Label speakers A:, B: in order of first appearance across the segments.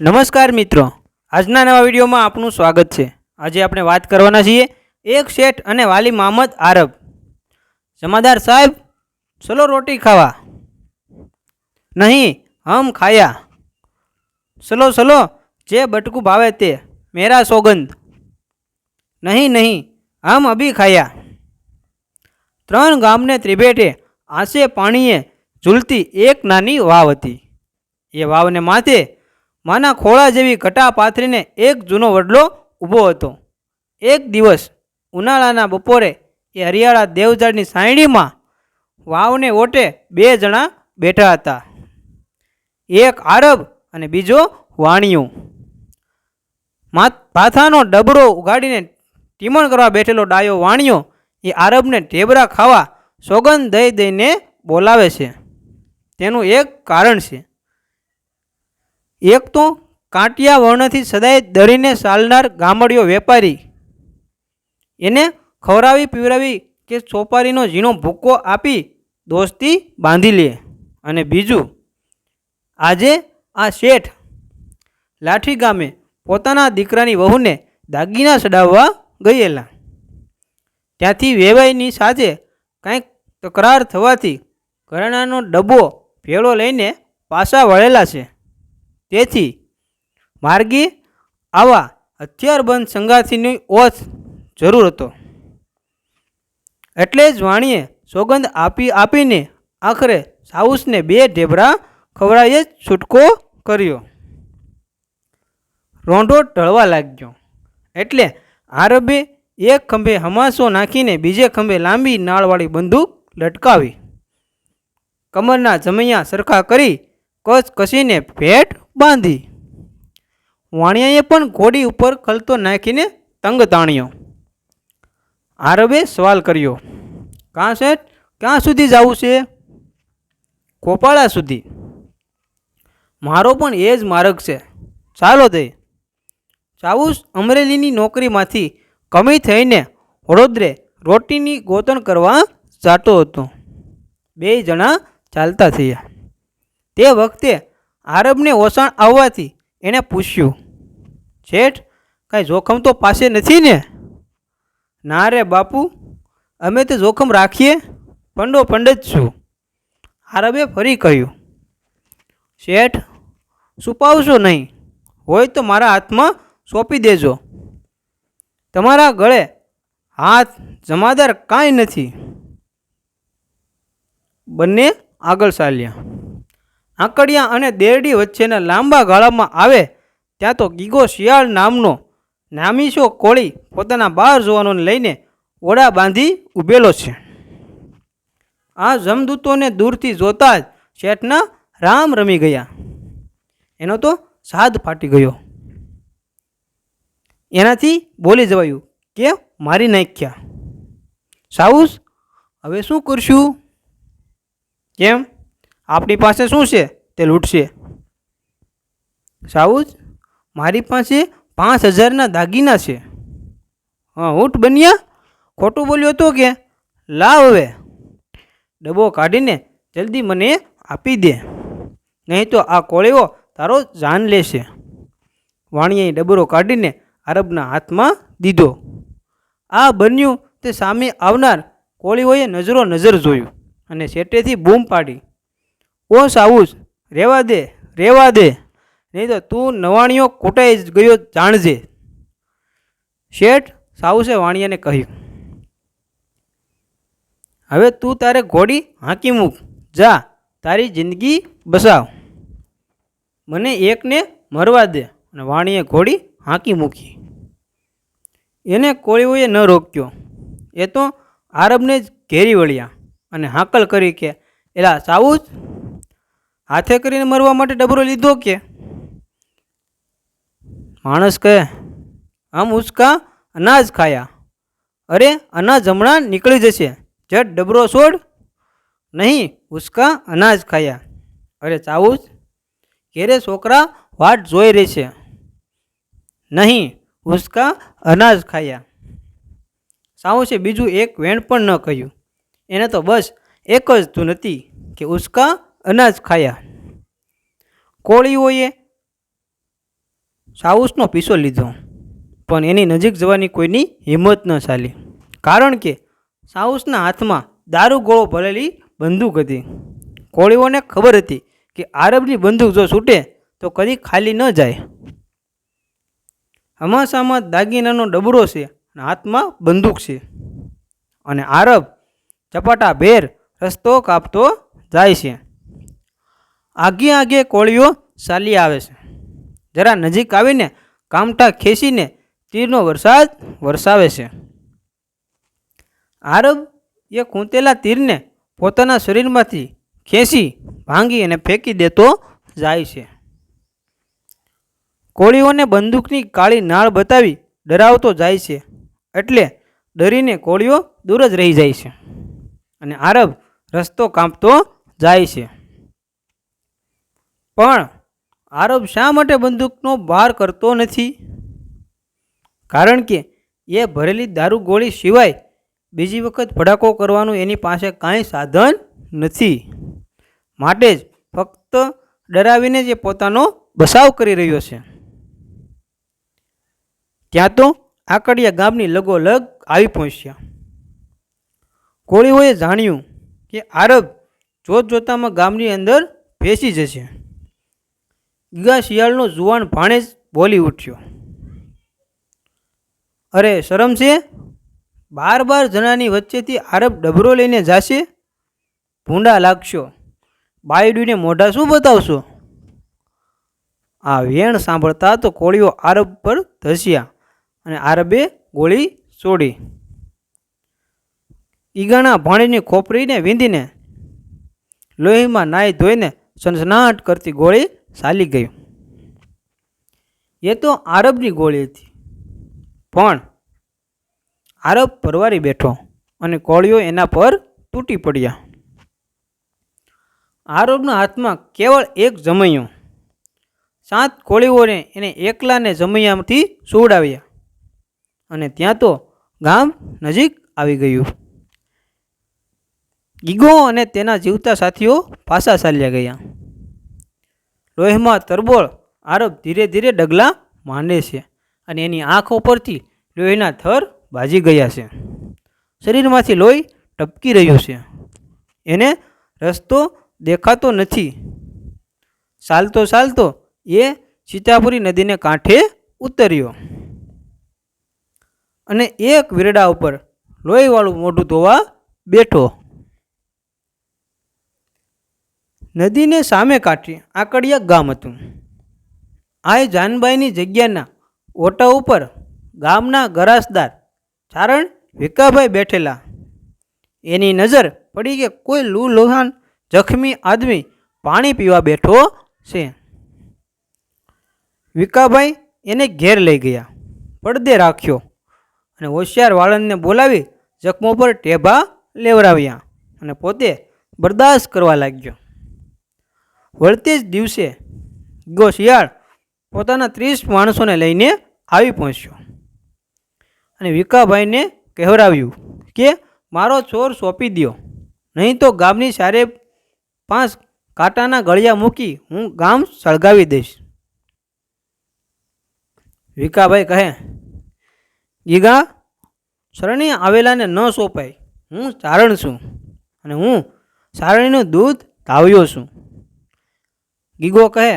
A: નમસ્કાર મિત્રો. આજના નવા વિડીયોમાં આપનું સ્વાગત છે. આજે આપણે વાત કરવાના છીએ એક શેઠ અને વાલી મહમદ આરબ. જમાદાર સાહેબ, ચલો રોટી ખાવા. નહીં, હમ ખાયા. ચલો ચલો, જે બટકું ભાવે તે, મેરા સોગંદ. નહીં નહીં, હમ અભી ખાયા. ત્રણ ગામને ત્રિભેટે આંસે પાણીએ ઝૂલતી એક નાની વાવ હતી. એ વાવને માથે માના ખોળા જેવી ઘટા પાથરીને એક જૂનો વડલો ઊભો હતો. એક દિવસ ઉનાળાના બપોરે એ હરિયાળા દેવજાળની સાયણીમાં વાવને ઓટે બે જણા બેઠા હતા. એક આરબ અને બીજો વાણિયું. પાથાનો ડબરો ઉગાડીને ટીમણ કરવા બેઠેલો ડાયો વાણિયો એ આરબને ઢેબરા ખાવા સોગંદ દઈ દઈને બોલાવે છે. તેનું એક કારણ છે. એક તો કાંટિયા વર્ણથી સદાય દરીને ચાલનાર ગામડિયો વેપારી. એને ખવરાવી પીવરાવી કે ચોપારીનો ઝીણો ભૂક્કો આપી દોસ્તી બાંધી લે. અને બીજું, આજે આ શેઠ લાઠી ગામે પોતાના દીકરાની વહુને દાગીના ચડાવવા ગયેલા. ત્યાંથી વેવાઈની સાથે કાંઈક તકરાર થવાથી ઘરેણાનો ડબ્બો ભેળો લઈને પાછા વળેલા છે. તેથી માર્ગી આવા હથિયારબંધ સંગાથીની ઓથ જરૂર હતો. એટલે જ વાણીએ સોગંદ આપી આપીને આખરે સાઉસને બે ઢેબરા ખવડાવીએ છૂટકો કર્યો. રોંઢો ઢળવા લાગ્યો. એટલે આરબે એક ખંભે હમાસો નાખીને બીજે ખંભે લાંબી નાળવાળી બંદૂક લટકાવી. કમરના જમૈયા સરખા કરી કચ કસીને ભેટ બાંધી. વાણિયાએ પણ ઘોડી ઉપર ખલતો નાખીને તંગ તાણ્યો. આરબે સવાલ કર્યો, કાં શેઠ, ક્યાં સુધી જવું છે? કોપાળા સુધી. મારો પણ એ જ માર્ગ છે. ચાલો તે ચાવુસ અમરેલીની નોકરીમાંથી કમી થઈને વડોદરે રોટીની ગોતણ કરવા જાતો હતો. બે જણા ચાલતા થયા. તે વખતે આરબને ઓસણ આવવાથી એણે પૂછ્યું શેઠ કાંઈ જોખમ તો પાસે નથી ને? ના રે બાપુ, અમે તો જોખમ રાખીએ, પંડો પંડ છું. આરબે ફરી કહ્યું શેઠ છુપાવશો નહીં? હોય તો મારા હાથમાં સોંપી દેજો. તમારા ગળે હાથ જમાદાર કાંઈ નથી. બંને આગળ ચાલ્યા. આંકડિયા અને દેરડી વચ્ચેના લાંબા ગાળામાં આવે, ત્યાં તો ગીગો શિયાળ નામનો નામીશો કોળી પોતાના બાર જવાનોને લઈને ઓડા બાંધી ઊભેલો છે. આ જમદૂતોને દૂરથી જોતા જ શેઠના રામ રમી ગયા. એનો તો સાદ ફાટી ગયો. એનાથી બોલી જવાયું કે મારી નાખ્યા. સાઉસ, હવે શું કરશું? કેમ? આપણી પાસે શું છે? તે લૂંટશે સાઉજ મારી પાસે પાંચ હજારના દાગીના છે. હા, ઊંટ બન્યા? ખોટું બોલ્યો તો કે? લાવ હવે. ડબ્બો કાઢીને જલ્દી મને આપી દે. નહીં તો આ કોળીઓ તારો જાન લેશે. વાણિયાએ ડબરો કાઢીને આરબના હાથમાં દીધો. આ બન્યું તે સામે આવનાર કોળીઓએ નજરો નજર જોયું અને શેટેથી બૂમ પાડી. ઓ સાઉસ રહેવા દે રહેવા દે. નહીં તો તું નવાણીઓ કૂટાઈ ગયો જાણજે. શેઠ સાઉસે વાણિયાને કહ્યું, હવે તું તારે ઘોડી હાંકી મૂક. જા, તારી જિંદગી બસાવ. મને એકને મરવા દે. અને વાણીએ ઘોડી હાંકી મૂકી. એને કોળીઓએ ન રોક્યો. એ તો આરબને જ ઘેરી વળ્યા અને હાંકલ કરી કે, એલા સાઉસ હાથે કરીને મરવા માટે ડબરો લીધો કે? માણસ કહે, આમ ઉચકા અનાજ ખાયા. અરે, અનાજ હમણાં નીકળી જશે. જટ ડબરો છોડ. નહીં ઉચકા અનાજ ખાયા. અરે, ચાવું ઘેરે છોકરા વાટ જોઈ રહી છે. નહીં, ઉસકા અનાજ ખાયા. સાઉસે બીજું એક વેણ પણ ન કહ્યું. એને તો બસ એક જ તું હતી કે ઉસકા અનાજ ખાયા. કોળીઓએ સાઉસનો પીસો લીધો, પણ એની નજીક જવાની કોઈની હિંમત ન ચાલી. કારણ કે સાઉસના હાથમાં દારૂ ગોળો ભરેલી બંદૂક હતી. કોળીઓને ખબર હતી કે આરબની બંદૂક જો છૂટે તો કદી ખાલી ન જાય. હમાસામાં દાગીનાનો ડબડો છે અને હાથમાં બંદૂક છે. અને આરબ ચપાટા ભેર રસ્તો કાપતો જાય છે. આગે આગે કોળીઓ ચાલી આવે છે. જરા નજીક આવીને કામટા ખેંચીને તીરનો વરસાદ વરસાવે છે. આરબ એ ખૂંતેલા તીરને પોતાના શરીરમાંથી ખેંચી, ભાંગી અને ફેંકી દેતો જાય છે. કોળીઓને બંદૂકની કાળી નાળ બતાવી ડરાવતો જાય છે, એટલે ડરીને કોળીઓ દૂર જ રહી જાય છે અને આરબ રસ્તો કાપતો જાય છે. પણ આરબ શા માટે બંદૂકનો બહાર કરતો નથી? કારણ કે એ ભરેલી દારૂ ગોળી સિવાય બીજી વખત ભડાકો કરવાનું એની પાસે કાંઈ સાધન નથી. માટે જ ફક્ત ડરાવીને જ એ પોતાનો બસાવ કરી રહ્યો છે. ત્યાં તો આકડિયા ગામની લગોલગ આવી પહોંચ્યા. કોળીઓએ જાણ્યું કે આરબ જોત જોતામાં ગામની અંદર ભેસી જશે. ગીગા શિયાળનો જુવાન ભાણેજ બોલી ઉઠ્યો. અરે, શરમ છે? બાર બાર જણાની વચ્ચેથી આરબ ડબરો લઈને જાશે? ભૂંડા લાગશો. બાયડુને મોઢા શું બતાવશો? આ વેણ સાંભળતા તો કોળીઓ આરબ પર ધસ્યા અને આરબે ગોળી છોડી ઈગાણા ભાણીની ખોપરીને વીંધીને લોહીમાં નાહી ધોઈને સનસનાટ કરતી ગોળી ચાલી ગયું. એ તો આરબની ગોળી હતી. પણ આરબ પરવારી બેઠો અને કોળીઓ એના પર તૂટી પડ્યા. આરબના હાથમાં કેવળ એક જમૈયો. સાત કોળીઓને એને એકલાને જમૈયામાંથી સુવડાવ્યા અને ત્યાં તો ગામ નજીક આવી ગયું. ગીગો અને તેના જીવતા સાથીઓ પાછા ચાલ્યા ગયા. લોહીમાં તરબોળ આરબ ધીરે ધીરે ડગલા માંડે છે અને એની આંખો પરથી લોહીના થર ભાજી ગયા છે. શરીરમાંથી લોહી ટપકી રહ્યું છે. એને રસ્તો દેખાતો નથી. ચાલતો ચાલતો એ સીતાપુરી નદીને કાંઠે ઉતર્યો. અને એક વિરડા ઉપર લોહીવાળું મોઢું ધોવા બેઠો. નદીને સામે કાંઠે આકડિયા ગામ હતું. આ જાનબાઈની જગ્યાના ઓટા ઉપર ગામના ગરાસદાર ચારણ વિકાભાઈ બેઠેલા. એની નજર પડી કે કોઈ લૂ લોહાન જખમી આદમી પાણી પીવા બેઠો છે. વિકાભાઈ એને ઘેર લઈ ગયા, પડદે રાખ્યો અને હોશિયાર વાળંદને બોલાવી જખમો પર ટેભા લેવરાવ્યા અને પોતે બરદાસ્ત કરવા લાગ્યો. વળતે જ દિવસે ગો શિયાળ પોતાના ત્રીસ માણસોને લઈને આવી પહોંચ્યો. અને વિકાભાઈને કહેવરાવ્યું કે, મારો ચોર સોંપી દ્યો. નહીં તો ગામની સારે પાંચ કાંટાના ગળિયા મૂકી હું ગામ સળગાવી દઈશ. વિકાભાઈ કહે, ગીગા, શરણી આવેલાને ન સોંપાય. હું ચારણ છું અને હું સારણીનું દૂધ ધાવ્યો છું. ગીગો કહે,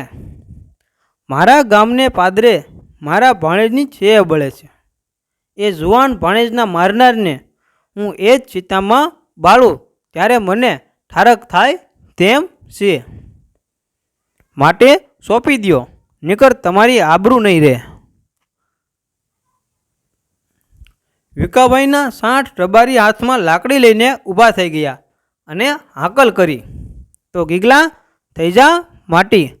A: મારા ગામને પાદરે મારા ભાણેજની છે બળે છે. એ જુવાન ભાણેજના મારનારને હું એ જ ચિતામાં બાળું, ત્યારે મને ઠારક થાય તેમ છે. માટે સોંપી દ્યો નીકળ તમારી આબરૂ નહીં રહે. વિકાભાઈના સાઠ રબારી હાથમાં લાકડી લઈને ઊભા થઈ ગયા અને હાકલ કરી. તો ગીગલા, થઈ જા. માટી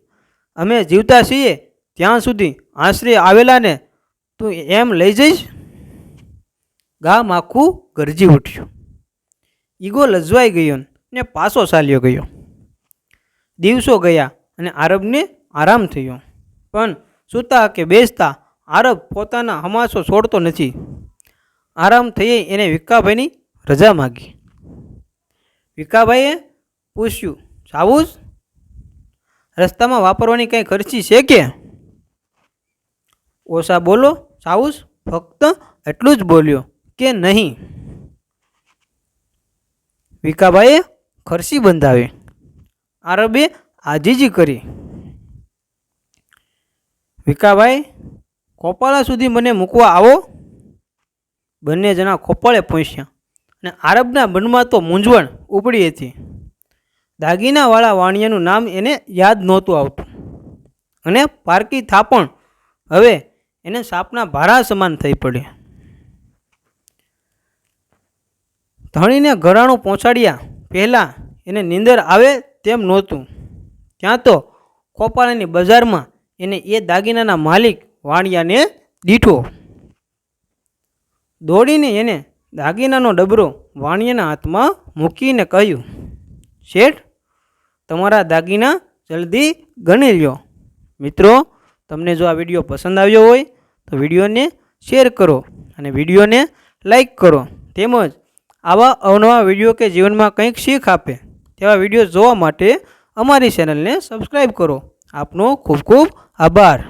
A: અમે જીવતા છીએ ત્યાં સુધી આશરે આવેલાને તું એમ લઈ જઈશ? ગામ આખું ગરજી ઉઠ્યું. ઈગો લજવાઈ ગયો ને પાછો ચાલ્યો ગયો. દિવસો ગયા અને આરબને આરામ થયો. પણ સૂતા કે બેસતા આરબ પોતાના હમાસો છોડતો નથી. આરામ થઈએ એને વિકાભાઈની રજા માગી. વિકાભાઈએ પૂછ્યું જાવું જ? રસ્તામાં વાપરવાની કંઈ ખર્ચી છે કે? ઓછા બોલો, સાઉસ? ફક્ત એટલું જ બોલ્યો કે નહીં. વિકાભાઈએ ખર્ચી બંધાવી. આરબે આજીજી કરી. વિકાભાઈ, ખોપાળા સુધી મને મૂકવા આવો. બંને જણા ખોપાળે પહોંચ્યા અને આરબના મનમાં તો મૂંઝવણ ઉપડી હતી. દાગીનાવાળા વાણિયાનું નામ એને યાદ નહોતું આવતું. અને પારકી થાપણ હવે એને સાપના ભારા સમાન થઈ પડ્યા. ધણીને ઘરાણું પહોંચાડ્યા પહેલાં એને નીંદર આવે તેમ નહોતું. ત્યાં તો ખોપાળાની બજારમાં એને એ દાગીનાના માલિક વાણિયાને દીઠો. દોડીને એને દાગીનાનો ડબરો વાણિયાના હાથમાં મૂકીને કહ્યું, શેઠ તમારા દાગીના જલ્દી ગણી લ્યો. મિત્રો, તમને જો આ વીડિયો પસંદ આવ્યો હોય, તો વિડીયોને શેર કરો અને વિડીયોને લાઈક કરો. તેમજ આવા અવનવા વીડિયો કે જીવનમાં કંઈક શીખ આપે, તેવા વીડિયો જોવા માટે અમારી ચેનલને સબસ્ક્રાઈબ કરો. આપનો ખૂબ ખૂબ આભાર.